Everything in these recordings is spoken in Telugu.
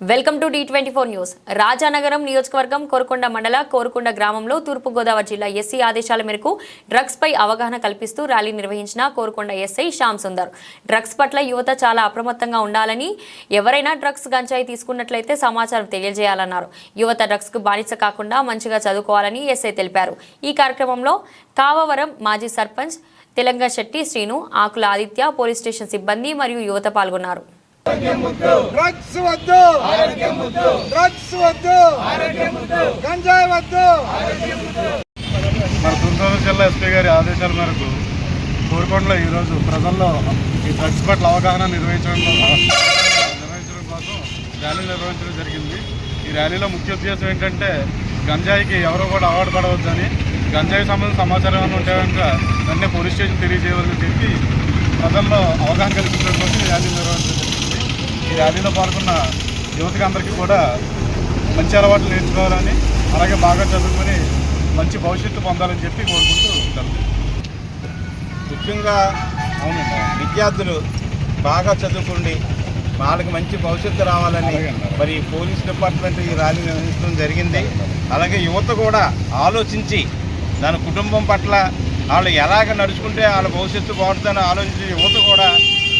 Welcome to the twenty four news. Rajanagaram నియోజకవర్గం కోరుకొండ మండల కోరుకొండ గ్రామంలో తూర్పుగోదావరి జిల్లా ఎస్సీ ఆదేశాల మేరకు డ్రగ్స్ పై అవగాహన కల్పిస్తూ ర్యాలీ నిర్వహించిన కోరుకొండ ఎస్ఐ శ్యామ్ సుందర్. డ్రగ్స్ పట్ల యువత చాలా అప్రమత్తంగా ఉండాలని ఎవరైనా డ్రగ్స్ గంజాయి తీసుకున్నట్లయితే సమాచారం తెలియజేయాలన్నారు. యువత డ్రగ్స్కు బానిస కాకుండా మంచిగా చదువుకోవాలని ఎస్ఐ తెలిపారు. ఈ కార్యక్రమంలో కావవరం మాజీ సర్పంచ్ తెలంగాణ శెట్టి శ్రీను ఆకుల ఆదిత్య పోలీస్ స్టేషన్ సిబ్బంది మరియు యువత పాల్గొన్నారు. డ్రగ్స్ వద్దు డ్రగ్స్ వద్దు గంజాయి వద్దు మన తూర్పుగోదావరి జిల్లా ఎస్పీ గారి ఆదేశాల మేరకు కోరుకొండలో ఈరోజు ప్రజల్లో ఈ డ్రగ్స్ పట్ల అవగాహన నిర్వహించడం కోసం నిర్వహించడం కోసం ర్యాలీ నిర్వహించడం జరిగింది. ఈ ర్యాలీలో ముఖ్య ఉద్దేశం ఏంటంటే గంజాయికి ఎవరు కూడా అవార్డు పడవద్దని గంజాయి సంబంధించిన సమాచారం ఏమైనా ఉంటే కనుక వెంటనే పోలీస్ స్టేషన్ తెలియజేయవలసి చెప్పి ప్రజల్లో అవగాహన కల్పించడం కోసం ఈ ర్యాలీ నిర్వహించడం జరిగింది ఈ ర్యాలీలో పాల్గొన్న యువతకి అందరికీ కూడా మంచి అలవాట్లు నేర్చుకోవాలని అలాగే బాగా చదువుకొని మంచి భవిష్యత్తు పొందాలని చెప్పి కోరుకుంటూ ఉంటాను. ముఖ్యంగా విద్యార్థులు బాగా చదువుకోండి వాళ్ళకి మంచి భవిష్యత్తు రావాలని మరి పోలీస్ డిపార్ట్మెంట్ ఈ ర్యాలీ నిర్వహించడం జరిగింది. అలాగే యువత కూడా ఆలోచించి దాని కుటుంబం పట్ల వాళ్ళు ఎలాగ నడుచుకుంటే వాళ్ళ భవిష్యత్తు బాగుంటుందని ఆలోచించి యువత కూడా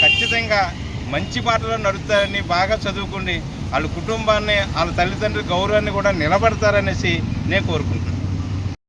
ఖచ్చితంగా మంచి బాటలో నడుస్తారని బాగా చదువుకుని వాళ్ళ కుటుంబాన్ని వాళ్ళ తల్లిదండ్రుల గౌరవాన్ని కూడా నిలబడతారనేసి నేను కోరుకుంటున్నాను.